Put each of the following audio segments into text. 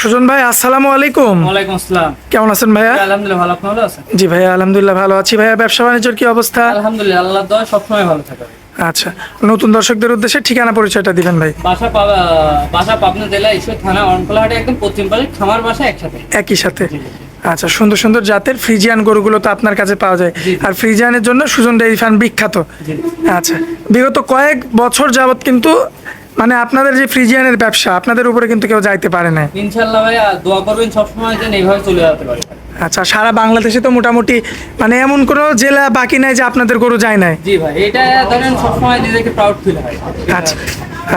সুজন ভাই আসসালামু আলাইকুম। ওয়ালাইকুম আসসালাম। কেমন আছেন ভাইয়া? আলহামদুলিল্লাহ ভালো। আপনি ভালো আছেন? জি ভাইয়া আলহামদুলিল্লাহ ভালো আছি। ভাইয়া ব্যবসা বাণিজ্যের কি অবস্থা? আলহামদুলিল্লাহ আল্লাহ দয় সবসময় ভালো থাকে। আচ্ছা নতুন দর্শকদের উদ্দেশ্যে ঠিকানা পরিচয়টা দিবেন ভাই। বাসা বাসা পাবনা জেলা ঈশ্বর থানা অনকলাহাটে একদম পশ্চিম পাশে খামার বাসা একসাথে। একই সাথে। আচ্ছা সুন্দর সুন্দর জাতের ফ্রিজিয়ান গরুগুলো তো আপনার কাছে পাওয়া যায়। আর ফ্রিজিয়ানের জন্য সুজন ডেইরি ফার্ম বিখ্যাত। আচ্ছা বিগত কয়েক বছর যাবত কিন্তু মানে আপনাদের যে ফ্রিজিয়ানের ব্যবসা আপনাদের উপরে কিন্তু কেউ যাইতে পারে না। ইনশাল্লাহ ভাই দোয়া করবেন সবসময় যেন এইভাবে চলে যেতে পারে। আচ্ছা সারা বাংলাদেশে তো মোটামুটি মানে এমন কোনো জেলা বাকি নাই যে আপনাদের গরু যায় নাই। জি ভাই এটা ধরেন সবসময় নিজেকে প্রাউড ফিল হয়। আচ্ছা।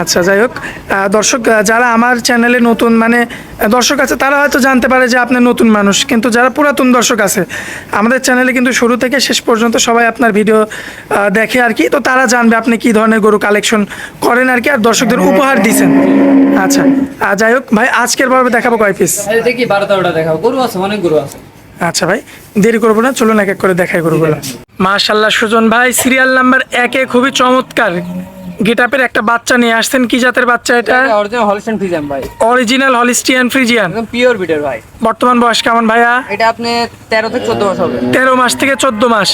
আচ্ছা যাই হোক। দর্শক যারা আমার চ্যানেলে নতুন মানে দর্শক আছে তারা হয়তো জানতে পারে যে আপনি নতুন মানুষ। কিন্তু যারা পুরাতন দর্শক আছে আমাদের চ্যানেলে কিন্তু শুরু থেকে শেষ পর্যন্ত সবাই আপনার ভিডিও দেখে আর কি। তো তারা জানবে আপনি কি ধরনের গরু কালেকশন করেন আর কি আর দর্শকদের উপহার দিছেন। আচ্ছা যাই হোক ভাই আজকের পর্বে দেখাবো কয় পিস দেখি বারো তেরোটা দেখাও। গরু আছে অনেক গরু আছে। আচ্ছা ভাই দেরি করব না চলুন এক এক করে দেখাই গরুগুলো। মাশাল্লাহ সুজন ভাই সিরিয়াল নাম্বার একে খুবই চমৎকার। গেটাপের একটা বাচ্চা নিয়ে আসছেন কি জাতের বাচ্চা এটা? অরিজিনাল হলিস্টান ফিজাম ভাই। অরিজিনাল হলিস্টিয়ান ফ্রিজিয়ান একদম পিওর বিটের ভাই। বর্তমান বয়স কেমন ভাইয়া? এটা আপনি তেরো থেকে চোদ্দ মাস হবে। তেরো মাস থেকে চোদ্দ মাস।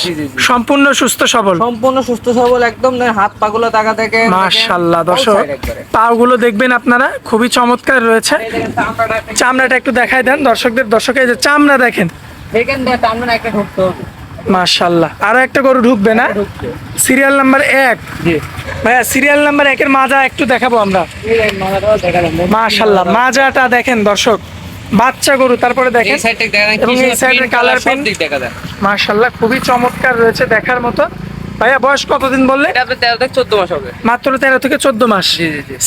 সম্পূর্ণ সুস্থ সবল। সম্পূর্ণ সুস্থ সবল একদম হাত পাগুলো টাকা থেকে মাশাল্লাহ দর্শক পাগুলো দেখবেন আপনারা খুবই চমৎকার রয়েছে। চামড়াটা একটু দেখাই দেন দর্শকদের। দর্শকের যে চামড়া দেখেন। দিয়ে টানবেন একটা ঢুকতে। হবে মাশাল্লাহ আরও একটা গরু ঢুকবে না? সিরিয়াল নাম্বার এক। ভাইয়া সিরিয়াল নাম্বার একের মাজা একটু দেখাবো আমরা। মাশাল্লাহ মাজাটা দেখেন দর্শক। বাচ্চা গরু তারপরে দেখেন। এবং এই সাইডের কালার যায়। মাশাল্লাহ খুবই চমৎকার রয়েছে দেখার মতো। ভাইয়া বয়স কতদিন বললে? তেরো থেকে চোদ্দ মাস হবে। মাত্র তেরো থেকে চোদ্দ মাস।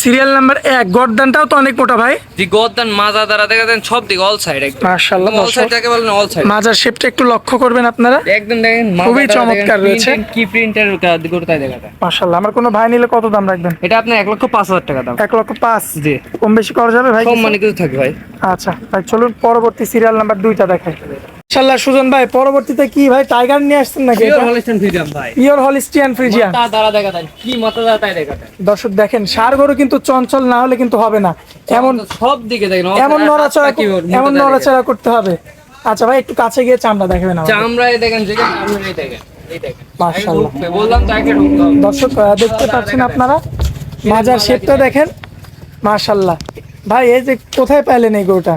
সিরিয়াল নাম্বার এক গরদানটাও তো অনেক মোটা ভাই। জি গদ্দান মাজা দ্বারা দেখা যায় সব দিক অল সাইড একদম। মাশাআল্লাহ, অল সাইড যাকে বলেন অল সাইড মাজার শেপটা একটু লক্ষ্য করবেন আপনারা। একদম দেখেন খুবই চমৎকার রয়েছে। কি প্রিন্টের গরুটাই দেখা যায়। আমার কোনো ভাই নিলে কত দাম রাখবেন? এটা আপনার এক লক্ষ পাঁচ হাজার টাকা দাম। এক লক্ষ পাঁচ? জি। কম বেশি করা যাবে ভাই কম কিছু? মানে কিছু থাকবে ভাই। আচ্ছা ভাই চলুন পরবর্তী সিরিয়াল নাম্বার দুইটা দেখাই। সুজন ভাই পরবর্তীতে কি ভাই টাইগার নিয়ে আসছেন নাকি পিওর হলিস্টান ফ্রিডম ভাই। পিওর হলিস্টিয়ান ফ্রিজিয়ান মাথা দেখা যায় কি মাথা তাই দেখা দর্শক দেখেন সার গরু কিন্তু চঞ্চল না হলে কিন্তু হবে না। এমন সব দিকে দেখেন এমন নড়াচড়া এমন নড়াচড়া করতে হবে। আচ্ছা ভাই একটু কাছে গিয়ে চামড়া দেখাবেন আমাদের। চামড়ায় দেখেন চামড়ায় দেখেন এই দেখেন। দর্শক দেখতে পাচ্ছেন আপনারা? মাজার শেপটা দেখেন। মাশাল্লাহ ভাই এই যে কোথায় পাইলেন এই গরুটা?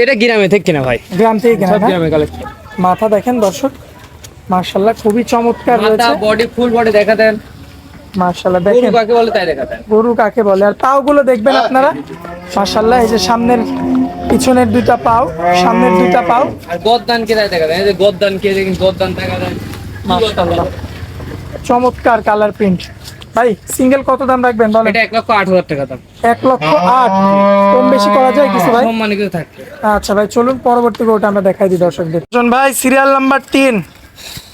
এটা গ্রামে থেকে কিনা ভাই? গ্রাম থেকে কেনা সব গ্রামে কালেকশন মাথা দেখেন দর্শক মাশাল্লাহ খুবই চমৎকার মাথা বডি ফুল বডি দেখা দেন। মাশাল্লাহ গরু কাকে বলে তাই দেখা দেন। গরু কাকে বলে? আর পাও গুলো দেখবেন আপনারা। মাশাল্লাহ এই যে সামনের পিছনের দুইটা পাও সামনের দুইটা পাও। আর গদ্দান কে তাই দেখা দেন? এই যে গদ্দান কে দেখেন গদ্দান দেখা দেন। মাশাল্লাহ চমৎকার কালার প্রিন্ট ভাই সিঙ্গেল কত দাম রাখবেন বলেন? এটা এক লক্ষ আট হাজার টাকা দাম। 1 লক্ষ 8 কম বেশি করা যায় কিছু ভাই? সম্মানিত থাকে আচ্ছা ভাই চলুন পরবর্তী কোটা আমরা দেখাই দিই দর্শকদের। ভাই সিরিয়াল নাম্বার তিন।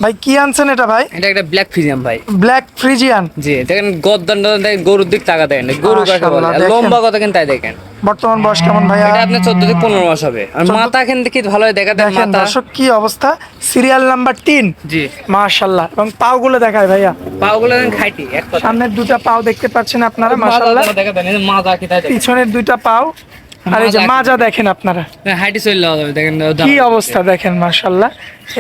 ভাই কি আনছেন এটা ভাই? এটা একটা ব্ল্যাক ভাই। ব্ল্যাক ফ্রিজিয়ান জি দেখেন গদ্দান দেখেন গরুর দিক টাকা দেখেন গরু কাকে বলে। মাশাআল্লাহ। লম্বা কথা তাই দেখেন। বর্তমান বয়স কেমন ভাইয়া? এটা আপনার চোদ্দ থেকে পনেরো মাস হবে। আর মাথা কেন দেখি ভালো দেখা দেন দেখেন মাথা দর্শক কি অবস্থা? সিরিয়াল নাম্বার তিন। জি। মাশাল্লাহ এবং পাও গুলো দেখায় ভাইয়া। পাগুলো দেখেন খাইটি এক কথা। সামনের দুটা পাও দেখতে পাচ্ছেন আপনারা মাশাল্লাহ মাথা দেখা দেন মাজা কি তাই পিছনের দুইটা পাও। আর এই যে মাজা দেখেন। আপনারা। হাইটি চলে যাবে দেখেন কি অবস্থা দেখেন মাশাল্লাহ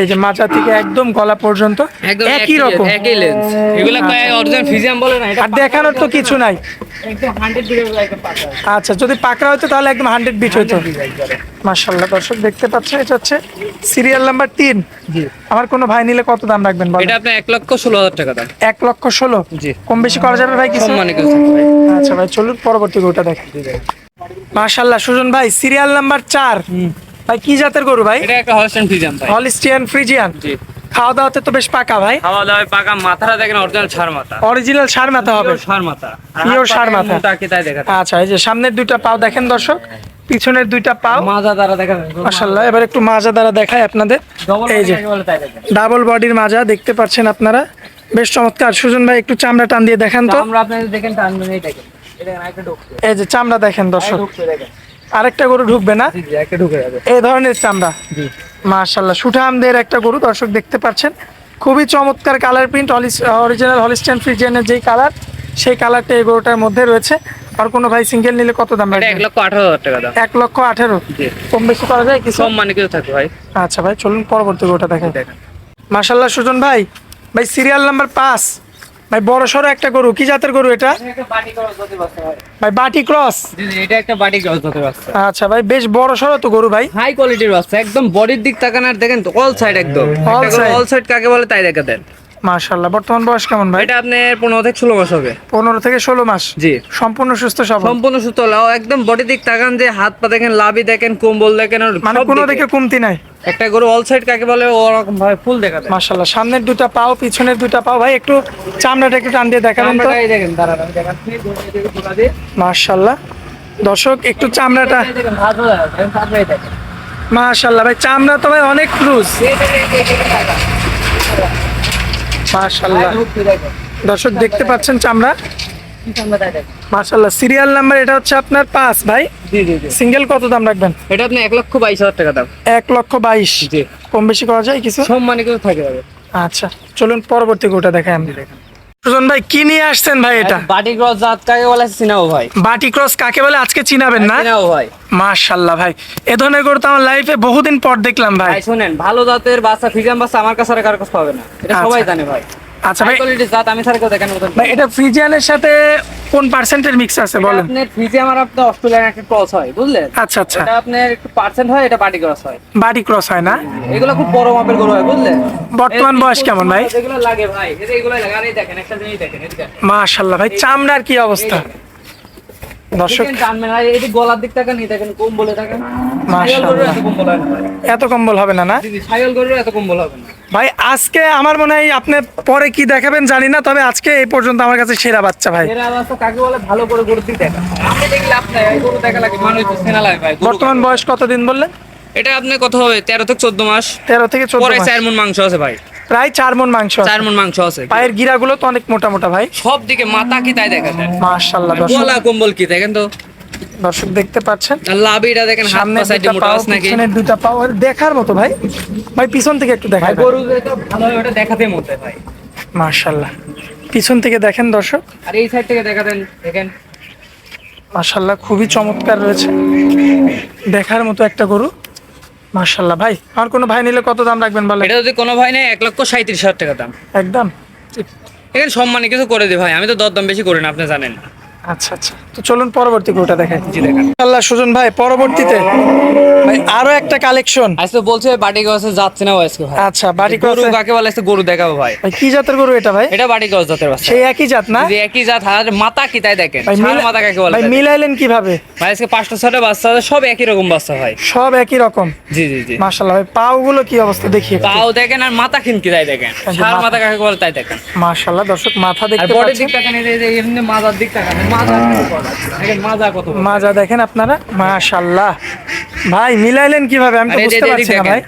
এই যে মাজা থেকে একদম গলা পর্যন্ত একই রকম। একই লেন্স এগুলো কয় অরিজিনাল ফিজিয়াম বলে না আর দেখানোর তো কিছু নাই। একদম 100 ডিগ্রি একদম পাকা আচ্ছা যদি পাকড়া হতো তাহলে একদম হান্ড্রেড বিট হতো মাশাল্লাহ দর্শক দেখতে পাচ্ছেন এটা হচ্ছে সিরিয়াল নাম্বার তিন। জি। আমার কোনো ভাই নিলে কত দাম রাখবেন বলেন? এটা আপনার এক লক্ষ ষোলো হাজার টাকা দাম। এক লক্ষ ষোলো? জি। কম বেশি করা যাবে ভাই কিছু। আচ্ছা ভাই চলুন পরবর্তী গরুটা দেখেন। মাশাল্লাহ সুজন ভাই সিরিয়াল নাম্বার চার। ভাই কি জাতের গরু ভাই? এটা একটা হলস্টাইন ফিজিয়াম ভাই। হলিস্টিয়ান ফ্রিজিয়ান জি। খাওয়া দাওয়াতে তো বেশ পাকা ভাই। খাওয়া দাওয়া পাকা মাথাটা দেখেন অরিজিনাল ছাড় মাথা। অরিজিনাল সার মাথা হবে। ষাঁড় মাথা। Pure ষাঁড় মাথা। তাকে তাই দেখা আচ্ছা এই যে সামনের দুইটা পাও দেখেন দর্শক। পিছনের দুইটা পাও। মাজা দ্বারা দেখা এবার একটু মাজা দ্বারা দেখায় আপনাদের এই যে। ডাবল বডির মাজা দেখতে পাচ্ছেন আপনারা। বেশ চমৎকার। সুজন ভাই একটু চামড়া টান দিয়ে দেখেন তো। আমরা আপনাদের দেখেন দেখেন। এই একটা যে চামড়া দেখেন দর্শক। আরেকটা গরু ঢুকবে না? জি জি একটা ঢুকে যাবে এই ধরনের চামড়া। জি। মাশাল্লাহ সুঠামদের একটা গরু দর্শক দেখতে পাচ্ছেন। খুবই চমৎকার কালার প্রিন্ট অরিজিনাল হলিস্টান ফ্রিজিয়ানের যেই কালার সেই কালারটা এই গরুটার মধ্যে রয়েছে। আর কোনো ভাই সিঙ্গেল নিলে কত দাম এটা এক লক্ষ আঠারো হাজার টাকা দাম। এক লক্ষ আঠেরো? জি। কম বেশি করা যায় কিছু? সব মানে কিছু থাকবে ভাই। আচ্ছা ভাই চলুন পরবর্তী গরুটা দেখেন। দেখেন। মাশাল্লাহ সুজন ভাই ভাই সিরিয়াল নাম্বার পাঁচ। ভাই বড় সড়ো একটা গরু। কি জাতের গরু এটা? ভাই। বাটি ক্রস? এটা একটা বাটি ক্রস হতে পারছে আচ্ছা ভাই বেশ বড় সরো তো গরু ভাই। হাই কোয়ালিটির আছে একদম বডির দিক তাকানার দেখেন তো অল সাইড একদম। অল সাইড কাকে বলে তাই দেখা দেন। মাশাল্লাহ বর্তমান বয়স কেমন ভাই? এটা আপনার পনেরো থেকে ষোলো মাস হবে। পনেরো থেকে ষোলো মাস? জি। সম্পূর্ণ সুস্থ সবল? সম্পূর্ণ সুতো লাও একদম বডি দিক তাকান যে হাত পা দেখেন লাভি দেখেন কম্বল দেখেন মানে কোনো দিকে। কমতি নাই? একটা গরু অল সাইড কাকে বলে ওরকম ভাবে ফুল দেখা দেয় মাশাল্লাহ সামনের দুটা পাও পিছনের দুটা পাও ভাই একটু চামড়াটা একটু টান দিয়ে দেখাবেন তো? চামড়াটাই দেখেন দাঁড়ান দেখাচ্ছি। মাশাল্লাহ দর্শক একটু চামড়াটা এই। মাশাল্লাহ ভাই চামড়া তো ভাই অনেক লুজ এই দেখেন, এই দেখেন, তাকান। মাশাল্লাহ দর্শক দেখতে পাচ্ছেন চামড়া? মাশাল্লাহ সিরিয়াল নাম্বার এটা হচ্ছে আপনার পাঁচ ভাই। জি জি জি। সিঙ্গেল কত দাম রাখবেন? এটা আপনি এক লক্ষ বাইশ হাজার টাকা দাম। এক লক্ষ বাইশ। কম বেশি করা যায় কিছু? সম্মানে কিছু থাকে আচ্ছা চলুন পরবর্তী গোটা দেখাই আমি। সুজন ভাই কি নিয়ে আসছেন ভাই এটা? বাটি ক্রস জাত কাকে বলে চিনাও ভাই। বাটি ক্রস কাকে বলে? আজকে চিনাবেন না? চিনাও ভাই। মাশাল্লাহ ভাই এ ধরনের গরু তো আমার লাইফে বহুদিন পর দেখলাম ভাই। ভাই শুনেন ভালো জাতের বাচ্চা ফিজাম বাচ্চা আমার কাছে আর কারও কাছে পাবে না। এটা আচ্ছা। সবাই জানে ভাই। আচ্ছা ভাই কোয়ালিটির জাত আমি কেউ দেখেন ভাই এটা ফ্রিজিয়ানের সাথে কোন পার্সেন্টের মিক্স আছে বলেন? আর আপনার অস্ট্রেলিয়ান একটা ক্রস হয় বুঝলেন? আচ্ছা আচ্ছা। এটা আপনার একটু পার্সেন্ট হয় এটা বাটি ক্রস হয়। বাটি ক্রস হয় না? এগুলো খুব বড় মাপের গরু হয় বুঝলেন? বর্তমান বয়স কেমন ভাই? এগুলো লাগে ভাই এটা এগুলো লাগে। আর এই দেখেন একটা জিনিস দেখেন এদিকে মাশাল্লাহ ভাই চামড়ার কি অবস্থা? দর্শক জানবেন আর এদিকে গলার দিক থেকে নিয়ে দেখেন। কম বলে থাকেন মাশাআল্লাহ। এত কম্বল হবে না না? এত কম্বল হবে ভাই আজকে আমার মনে হয় আপনি পরে কি দেখাবেন জানি না তবে আজকে এই পর্যন্ত আমার কাছে সেরা বাচ্চা ভাই। এরা অবস্থা কাকে বলে? ভালো করে গরুর দেখা আমি দেখলে আপনার গরু দেখা লাগে মানুষ সেনা লাগে ভাই বর্তমান বয়স কতদিন বললেন? এটা আপনার কত হবে? তেরো থেকে চোদ্দ মাস। তেরো থেকে চোদ্দ পরে চার মন মাংস আছে ভাই। প্রায় চার মন মাংস। চার মন মাংস আছে। পায়ের গিরাগুলো তো অনেক মোটা মোটা ভাই। সব দিকে মাথা কি তাই দেখা যায়। মাশাল্লাহ গলা কম্বল কি দেখেন তো। দর্শক দেখতে পাচ্ছেন। লাভিটা দেখেন সামনে সাইডে মোটা আছে নাকি? পিছনের দুটা পাও আর দেখার মতো ভাই। ভাই পিছন থেকে একটু দেখাই গরু তো ভালো ওটা দেখাতে মতে ভাই। মাশাল্লাহ। পিছন থেকে দেখেন দর্শক। আর এই সাইড থেকে দেখাতেন দেখেন। মাশাল্লাহ খুবই চমৎকার রয়েছে। দেখার মতো একটা গরু। মাশাল্লাহ ভাই আর কোনো ভাই নিলে কত দাম রাখবেন বলে এটা যদি কোনো ভাই নেই এক লক্ষ সাঁত্রিশ হাজার টাকা দাম। একদম। এখানে সম্মানে কিছু করে দিই ভাই আমি তো দর দাম বেশি করি না আপনি জানেন। আচ্ছা আচ্ছা। তো চলুন পরবর্তী গরুটা দেখাই। জি দেখেন আল্লাহ সুজন ভাই পরবর্তীতে ভাই আরও একটা কালেকশন আজ তো বলছে বাটি গাছে যাচ্ছে না আজকে ভাই। আচ্ছা বাড়ি গরু কাকে বলে আজকে গরু দেখাবো ভাই। কি জাতের গরু এটা ভাই? এটা বাটি গাছ জাতের বাচ্চা। সেই একই জাত না? যে একই জাত আর মাথা কি তাই দেখেন? ষাঁড় মাথা কাকে বলে ভাই মিলাইলেন কীভাবে? ভাই আজকে পাঁচটা ছটা বাচ্চা আছে সব একই রকম বাচ্চা ভাই। সব একই রকম? জি জি জি। মাশাল্লাহ ভাই পাও গুলো কি অবস্থা? দেখি তাও দেখেন আর মাথা খিনকি তাই দেখেন? এই যে মাথা। কাকে বলে তাই দেখেন। মাশাল্লাহ দর্শক মাথা আর দেখতে পাচ্ছেন। দিক তাকান এই যে- এই যে এমনি মাজার দিক তাকান মাজা দেখেন মাজা কত বড়। মাজা দেখেন আপনারা? মাশাল্লাহ ভাই মিলাইলেন কীভাবে? আমি তো বুঝতে পারছি না ভাই।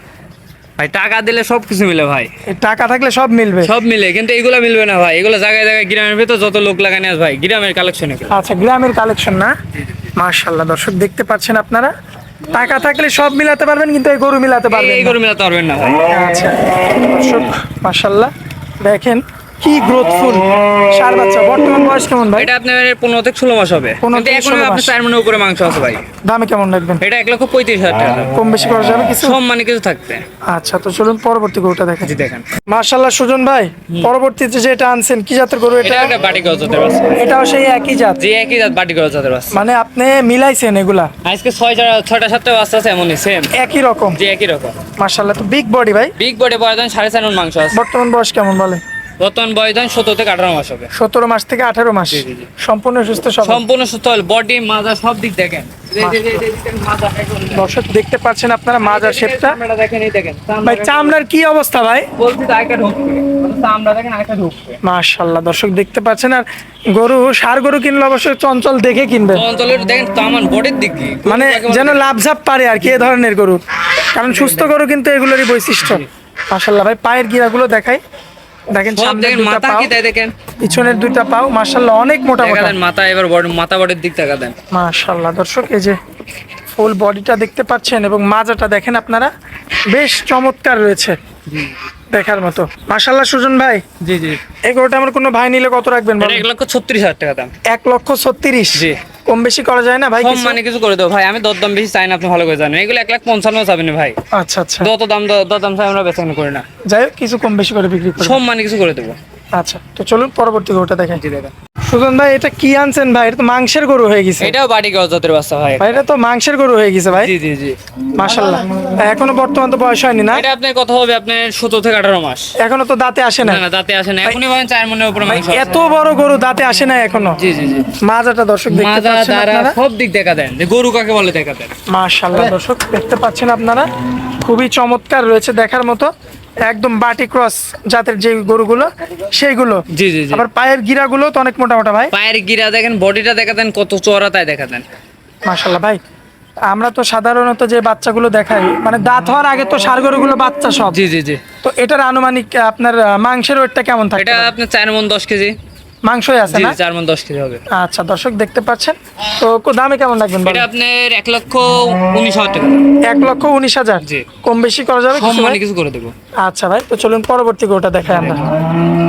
ভাই টাকা দিলে সব কিছু মিলে ভাই। টাকা থাকলে সব মিলবে। সব মিলে কিন্তু এগুলো মিলবে না ভাই। এগুলো জায়গায় জায়গায় গ্রামের ভেতর যত লোক লাগানি আছে ভাই গ্রামের কালেকশন আচ্ছা গ্রামের কালেকশন না? মাশাল্লাহ দর্শক দেখতে পাচ্ছেন আপনারা? টাকা থাকলে সব মিলাতে পারবেন কিন্তু এই গরু মিলাতে পারবেন এই গরু মিলাতে পারবেন না ভাই। আচ্ছা দর্শক মাশাল্লাহ দেখেন কি গ্রোথফুল সার বাচ্চা বর্তমান বয়স কেমন ভাই? এটা আপনার পনেরো থেকে ষোলো মাস হবে। কিন্তু এখন 16 আপনি চার উপরে মাংস আছে ভাই। দামে কেমন রাখবেন? এটা এক লক্ষ পঁয়ত্রিশ হাজার টাকা কম বেশি করা যাবে কিছু? সম্মানে কিছু থাকতে আচ্ছা তো চলুন পরবর্তী গরুটা দেখেন জি দেখেন। মাশাল্লাহ সুজন ভাই পরবর্তীতে যেটা আনছেন কি জাতের গরু এটা? এটা বাটি গজ জাতের বাচ্চা। এটাও সেই একই জাত? যে একই জাত বাটি গজ জাতের বাচ্চা। মানে আপনি মিলাইছেন এগুলা? আজকে ছয় ছয়টা সাতটা বাচ্চা আছে এমনই সেম একই রকম? যে একই রকম। মাশাল্লাহ তো বিগ বডি ভাই? বিগ বডি বয়স সাড়ে চার মাংস আছে। বর্তমান বয়স কেমন বলে? বর্তমান বয়স সতেরো থেকে আঠারো মাস হবে। সতেরো মাস থেকে আঠারো মাস। সম্পূর্ণ সুস্থ সব সম্পূর্ণ সুস্থ হল বডি মাজা সব দিক দেখেন। দর্শক দেখতে পাচ্ছেন আপনারা মাজার শেপটা ভাই চামড়ার কি অবস্থা ভাই? মাশাল্লাহ দর্শক দেখতে পাচ্ছেন আর গরু সার গরু কিনলে অবশ্যই চঞ্চল দেখে কিনবে। অঞ্চলের দেখেন তামান বডির দিক মানে যেন লাভঝাপ পারে আর কি এ ধরনের গরু। কারণ সুস্থ গরু কিন্তু এগুলোরই বৈশিষ্ট্য। মাশাল্লাহ ভাই পায়ের গিরাগুলো দেখাই। দেখেন সব সামনের মাথা কি তাই দেখেন? পিছনের দুইটা পাও মাশাল্লাহ অনেক মোটা মোটা। মাথা এবার বডি- মাথা বডির দিক টাকা দেন। মাশাল্লাহ দর্শক এই যে ফুল বডিটা দেখতে পাচ্ছেন এবং মাজাটা দেখেন আপনারা বেশ চমৎকার রয়েছে দেখার মতো। মাশাল্লাহ সুজন ভাই জি জি। এই গরুটা আমার কোনো ভাই নিলে কত রাখবেন এক লক্ষ ছত্রিশ হাজার টাকা দাম। এক লক্ষ ছত্রিশ। জি। কম বেশি করা যায় না ভাই কম মানে কিছু করে দেবো। ভাই আমি দরদাম বেশি চাই না আপনি ভালো করে জানেন। এগুলো এক লাখ পঞ্চান্ন চাবেন ভাই। আচ্ছা আচ্ছা। যত দাম দরদাম চাই আমরা বেচাকেনা করি না। যাই হোক কিছু কম বেশি করে বিক্রি করব সব মানে কিছু করে দেবো। আচ্ছা তো চলুন পরবর্তী গরুটা দেখেন। জি দাদা সুজন ভাই এটা কি আনছেন ভাই? এটা তো মাংসের গরু হয়ে গেছে। এটাও বাড়ি গাছ জাতের বাচ্চা ভাই এটা তো মাংসের গরু হয়ে গেছে ভাই। জি জি জি। মাশাল্লাহ এখনও বর্তমান তো বয়স হয়নি না? এটা আপনার কথা হবে আপনার সতেরো থেকে আঠারো মাস। এখনও তো দাঁতে আসে না না দাঁতে আসে না এখনই বলেন চার মনের উপরে মাংস এত বড় গরু দাঁতে আসে না এখনও? জি জি জি। মাজাটা দর্শক দেখতে পাচ্ছেন আপনারা? সব দিক দেখা দেন। যে গরু কাকে বলে দেখা দেন। মাশাল্লাহ দর্শক দেখতে পাচ্ছেন আপনারা? খুবই চমৎকার রয়েছে দেখার মতো। একদম বাটি ক্রস জাতের যে গরুগুলো সেইগুলো। জি জি জি। আবার পায়ের গিরাগুলো তো অনেক মোটা মোটা ভাই। পায়ের গিরা দেখেন বডিটা দেখা দেন কত চওড়া তাই দেখা দেন মাশাল্লাহ ভাই আমরা তো সাধারণত যে বাচ্চাগুলো দেখাই মানে দাঁত হওয়ার আগে তো সার গরুগুলো বাচ্চা সব। জি জি জি। তো এটার আনুমানিক আপনার মাংসের ওয়েটটা কেমন থাকে এটা আপনার চার মন দশ কেজি। মাংসই আছে না? চার মন দশ কেজি হবে। আচ্ছা দর্শক দেখতে পাচ্ছেন। তো কো- দামে কেমন এটা আপনার এক লক্ষ উনিশ হাজার টাকা। এক লক্ষ উনিশ হাজার? জি। কম বেশি করা যাবে কিছু মানে কিছু করে দেবো। আচ্ছা ভাই তো চলুন পরবর্তী গরুটা দেখাই আমরা।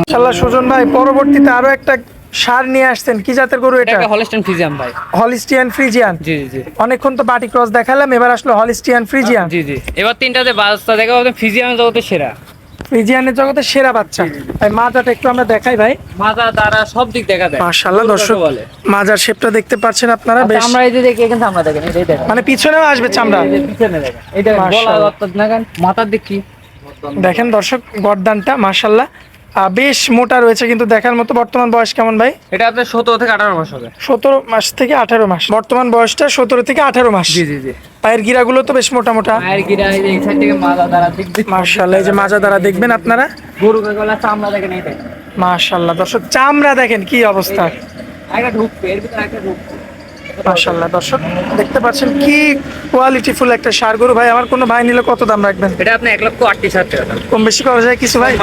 ইনশাল্লাহ সুজন ভাই পরবর্তীতে আরও একটা সার নিয়ে আসছেন। কি জাতের গরু এটা হলস্টেন ফিজিয়াম ভাই। হলিস্টিয়ান ফ্রিজিয়ান জি জি জি। অনেকক্ষণ তো বাটি ক্রস দেখালাম এবার আসলো হলিস্টিয়ান ফ্রিজিয়ান জি জি। এবার তিনটাতে বাচ্চা দেখা হবে ফিজিয়াম জগতের সেরা। ফ্রিজিয়ানের জগতে সেরা বাচ্চা। ভাই মাজাটা একটু আমরা দেখাই ভাই। মাজা দ্বারা সব দিক দেখা দেয়। মাশাআল্লাহ দর্শক বলে। মাজার শেপটা দেখতে পাচ্ছেন আপনারা বেশ। আমরা এই যে দেখি এখানে আমরা দেখেন এটাই দেখেন। মানে পিছনেও আসবে চামড়া। পিছনে দেখেন। দেখেন গলা মাশাআল্লাহ। অর্থাৎ দেখেন মাথার দিক কি? দেখেন দর্শক গরদানটা মাশাল্লাহ আহ, বেশ মোটা রয়েছে কিন্তু দেখার মতো বর্তমান বয়স কেমন ভাই? এটা আপনার সতেরো থেকে আঠারো মাস হবে। সতেরো মাস থেকে আঠারো মাস। বর্তমান বয়সটা সতেরো থেকে আঠারো মাস। জি জি জি। পায়ের গিরাগুলো তো বেশ মোটা মোটা মায়ের গিরা এই সাইড থেকে মাজা দ্বারা দিক মার্শাল্লাহ এই যে মাজা দ্বারা দেখবেন আপনারা? গরু বলে চামড়া দেখেন এই মার্শাল্লাহ দর্শক চামড়া দেখেন কি অবস্থা। একটা ঢুকবে এর ভিতরে একটা ঢুকবে মার্শাল্লাহ দর্শক দেখতে পাচ্ছেন কি কোয়ালিটি ফুল একটা সার। গরু ভাই আমার কোনো ভাই নিলে কত দাম রাখবেন? এটা আপনি এক লক্ষ আটত্রিশ হাজার টাকা কম বেশি করা যায় কিছু ভাই?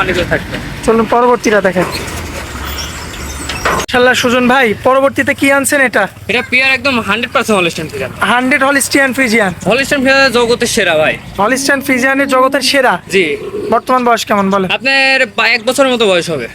চলুন পরবর্তীটা দেখেন। মার্শাল্লাহ সুজন ভাই পরবর্তীতে কি আনছেন এটা? এটা পিয়ার একদম hundred percent Holstein Friesian hundred Holstein Friesian. Holstein Friesian জগতের সেরা ভাই। হলিস্টিয়ান ফ্রিজিয়ানের জগতের সেরা? জি। বর্তমান বয়স কেমন বলে আপনার এক বছরের মতো বয়স হবে।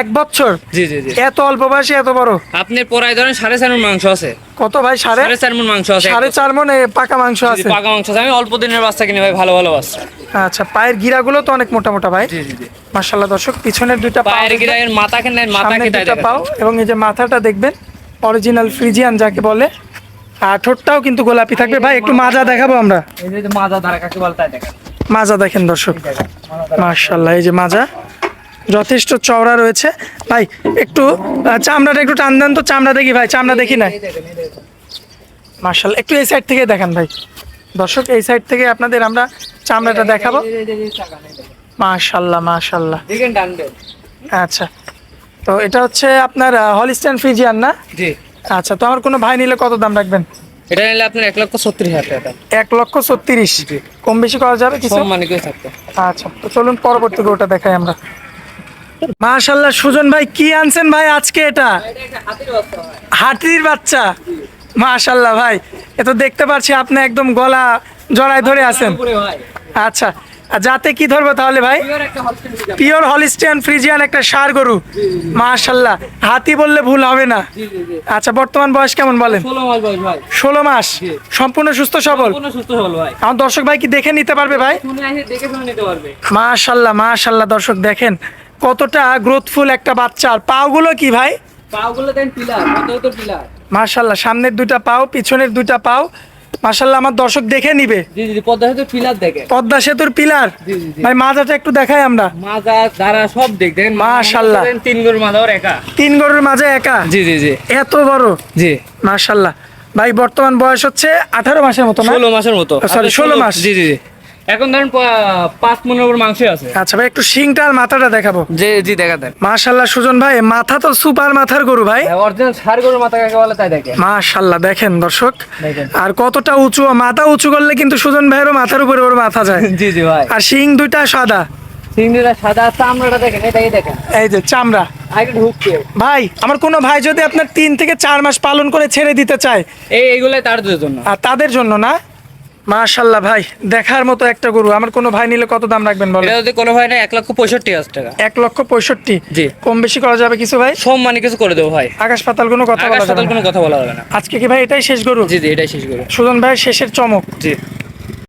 এক বছর? জি জি জি। এত অল্প বয়সে এত বড়? আপনি পরাই ধরেন সাড়ে চার মণ মাংস আছে। কত ভাই সাড়ে? সাড়ে চার মণ মাংস আছে সাড়ে চার মনে পাকা মাংস আছে। পাকা মাংস আছে। আমি অল্প দিনের বাচ্চা কিনে ভাই ভালো ভালো বাচ্চা। আচ্ছা পায়ের গিরাগুলো তো অনেক মোটা মোটা ভাই। জি জি জি। মার্শাল্লাহ দর্শক পিছনের দুইটা পায়ের গিরা এর মাথা কেন মাথা কেটে দুইটা পাও এবং এই যে মাথাটা দেখবেন অরিজিনাল ফ্রিজিয়ান যাকে বলে আর ঠোঁটটাও কিন্তু গোলাপি থাকবে ভাই। একটু মাজা দেখাবো আমরা। এই যে মাজা দ্বারা কাকে বলে তাই দেখেন। মাজা দেখেন দর্শক। মার্শাল্লাহ এই যে মাজা। যথেষ্ট চওড়া রয়েছে। ভাই একটু চামড়াটা একটু টান দেন তো চামড়া দেখি ভাই চামড়া দেখি না মার্শাল একটু এই সাইড থেকে দেখান ভাই। দর্শক এই সাইড থেকে আপনাদের আমরা চামড়াটা দেখাবো। মাশাল্লাহ মাশাল্লাহ দেখেন ডান দেন। আচ্ছা তো এটা হচ্ছে আপনার হলিস্টান ফ্রিজিয়ান না? জি। আচ্ছা তো আমার কোনো ভাই নিলে কত দাম রাখবেন? এটা নিলে আপনার এক লক্ষ ছত্রিশ হাজার টাকা। এক লক্ষ ছত্রিশ। কম বেশি করা যাবে কিছু? মানে থাকবে। আচ্ছা তো চলুন পরবর্তী গরুটা দেখাই আমরা। মাশাল্লাহ সুজন ভাই কি আনছেন ভাই আজকে এটা? হাতির বাচ্চা। মাশাল্লাহ ভাই এ তো দেখতে পাচ্ছি আপনি একদম গলা জড়ায় ধরে আছেন। আচ্ছা আর যাতে কি ধরবো তাহলে ভাই? পিওর হলিস্টিয়ান ফ্রিজিয়ান একটা সার গরু। মাশাল্লাহ হাতি বললে ভুল হবে না। আচ্ছা বর্তমান বয়স কেমন বলেন? ষোলো মাস সম্পূর্ণ সুস্থ সবল? আমার দর্শক ভাই কি দেখে নিতে পারবে ভাই? মাশাল্লাহ মাশাল্লাহ দর্শক দেখেন। কতটা গ্রোথফুল একটা বাচ্চা আর পাওগুলো কি ভাই? পাগুলো দেন পিলার কত পিলার? মাশাল্লাহ সামনের দুইটা পাও পিছনের দুইটা পাও। মাশাল্লাহ আমার দর্শক দেখে নিবে। জি জি পদ্মা পিলার সেতুর পিলার? ভাই মাজাটা একটু দেখাই আমরা। মাজা দ্বারা সব দিক দেখেন। দেখেন তিন গরু মাজা একা। তিন গরুর মাঝে একা? জি জি জি। এত বড়? জি। মাশাল্লাহ ভাই বর্তমান বয়স হচ্ছে আঠারো মাসের মতো ষোলো মাসের মতো। আপনার 16 মাস। জি জি জি। এখন ধরেন পাঁচ মনের উপর মাংস আছে। আচ্ছা ভাই একটু শিংটা আর মাথাটা দেখাবো। জি জি দেখা দেন। মাশাল্লাহ সুজন ভাই মাথা তো সুপার মাথার গরু ভাই। অরিজিনাল সার গরুর মাথা কাকে বলে তাই দেখেন। মাশাল্লাহ দেখেন দর্শক। আর কতটা উঁচু মাথা উঁচু করলে কিন্তু সুজন ভাইয়েরও মাথার উপরে ওর মাথা যায়। জি জি ভাই। আর শিং দুইটা সাদা। চামড়াটা দেখেন এটাই দেখেন। এই যে চামড়া। ভাই আমার কোনো ভাই যদি আপনার তিন থেকে চার মাস পালন করে ছেড়ে দিতে চায় এই এইগুলাই তার জন্য। আর তাদের জন্য না? মাশাল্লাহ ভাই দেখার মতো একটা গরু। আমার কোনো ভাই নিলে কত দাম রাখবেন বলেন? এটা যদি কোনো ভাই না এক লক্ষ পঁয়ষট্টি হাজার টাকা। এক লক্ষ পঁয়ষট্টি? জি। কম বেশি করা যাবে কিছু ভাই? সম্মানে মানে কিছু করে দেবো ভাই। আকাশ পাতাল কোনো কথা বলা যাবে পাতাল কোনো কথা বলা যাবে না। আজকে কি ভাই এটাই শেষ গরু? জি জি এটাই শেষ গরু। সুজন ভাই শেষের চমক। জি।